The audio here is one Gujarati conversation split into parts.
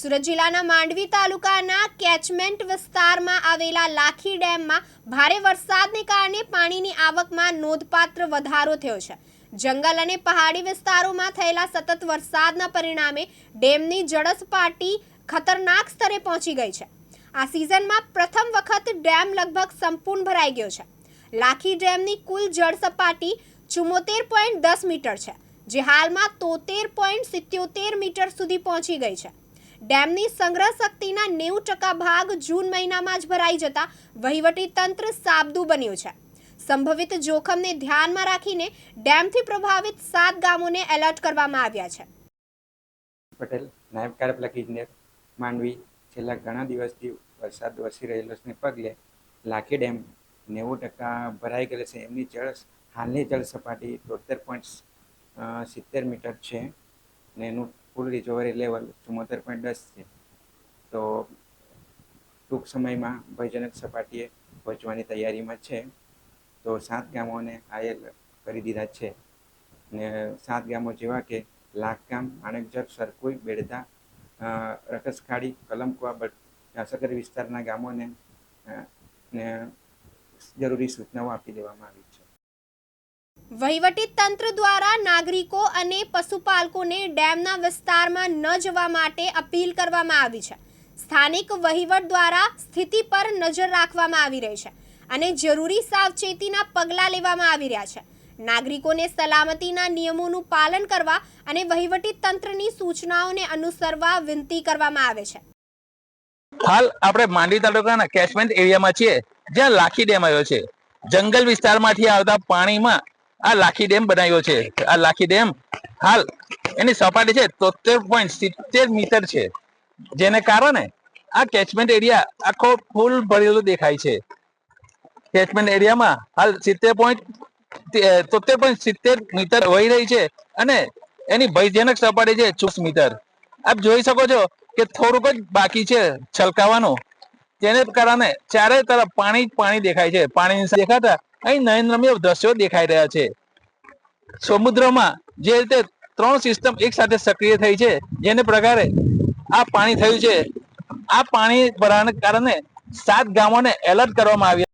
સુરત જિલ્લાના માંડવી તાલુકાના કેચમેન્ટ વિસ્તારમાં આવેલા લાખી ડેમમાં ભારે વરસાદને કારણે પાણીની આવકમાં નોંધપાત્ર વધારો થયો છે. જંગલ અને પહાડી વિસ્તારોમાં થયેલા સતત વરસાદના પરિણામે ડેમની જળસપાટી ખતરનાક સ્તરે પહોંચી ગઈ છે. આ સિઝનમાં પ્રથમ વખત ડેમ લગભગ સંપૂર્ણ ભરાઈ ગયો છે. લાખી ડેમની કુલ જળસપાટી ચુમ્મોતેર પોઈન્ટ દસ મીટર છે, જે હાલમાં તોતેર પોઈન્ટ સિત્યોતેર મીટર સુધી પહોંચી ગઈ છે. ડેમની સંગ્રહ શક્તિના નેવું ટકા ભાગ જૂન મહિનામાં જ ભરાઈ જતા વહીવટી તંત્ર સાબદું બન્યું છે. સંભવિત જોખમને ધ્યાનમાં રાખીને ડેમથી પ્રભાવિત સાત ગામોને એલર્ટ કરવામાં આવ્યા છે. પટેલ, નાયબ કાર્યપાલક ઇજનેર માંડવી, છેલ્લા ઘણા દિવસથી વરસાદ વરસી રહેલો છે પગલે લાખી ડેમ નેવું ટકા ભરાઈ ગયેલ છે. એમની જળ હાલની જળ સપાટી તોતેર પોઈન્ટ સિત્તેર મીટર છે ને એનું ફૂલ રિકવરી લેવલ ચુમ્મોતેર પોઈન્ટ દસ છે. તો ટૂંક સમયમાં ભયજનક સપાટીએ પહોંચવાની તૈયારીમાં છે. તો સાત ગામોને આયલ કરી દીધા છે. ને સાત ગામો જેવા કે લાખગામ માણેકજર સરકુઈ બેડદા રકસખાડી, કલમકુવા, બટ સગર વિસ્તારના ગામોને જરૂરી સૂચનાઓ આપી દેવામાં આવી છે. તંત્ર દ્વારા નાગરિકો અને પશુપાલકોને ડેમના વિસ્તારમાં ન જવા માટે અપીલ કરવામાં આવી છે. સ્થાનિક વહીવટ દ્વારા સ્થિતિ પર નજર રાખવામાં આવી રહી છે અને જરૂરી સાવચેતીના પગલાં લેવામાં આવી રહ્યા છે. નાગરિકોને સલામતીના નિયમોનું પાલન કરવા અને વહીવટી તંત્રની સૂચનાઓને અનુસરવા વિનંતી કરવામાં આવે છે. હાલ આપણે માંડવી તાલુકાના કેચમેન્ટ એરિયામાં છીએ, જ્યાં લાખી ડેમ આવ્યો છે. જંગલ વિસ્તારમાંથી આવતા પાણીમાં આ લાખી ડેમ બનાવ્યો છે. આ લાખી ડેમ, હાલ, એની સપાટી છે તોતેર પોઈન્ટ સિત્તેર મીટર છે. જેને કારણે આ કેચમેન્ટ એરિયા આખો ફૂલ ભરેલો દેખાય છે. કેચમેન્ટ એરિયામાં હાલ સિત્તેર પોઈન્ટ તોતેર પોઈન્ટ સિત્તેર મીટર વહી રહી છે અને એની ભયજનક સપાટી છે ચોસ મીટર. આપ જોઈ શકો છો કે થોડુંક જ બાકી છે છલકાવાનું. તેને કારણે ચારે તરફ પાણી જ પાણી દેખાય છે. પાણી દેખાતા અહીં નયનરમ્ય દ્રશ્યો દેખાઈ રહ્યા છે. સમુદ્રમાં જે રીતે ત્રણ સિસ્ટમ એક સાથે સક્રિય થઈ છે, જેને પ્રકારે આ પાણી થયું છે. આ પાણી ભરાવાને કારણે સાત ગામોને એલર્ટ કરવામાં આવ્યા.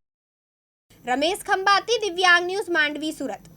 રમેશ ખંભાતી, દિવ્યાંગ ન્યૂઝ માંડવી, સુરત.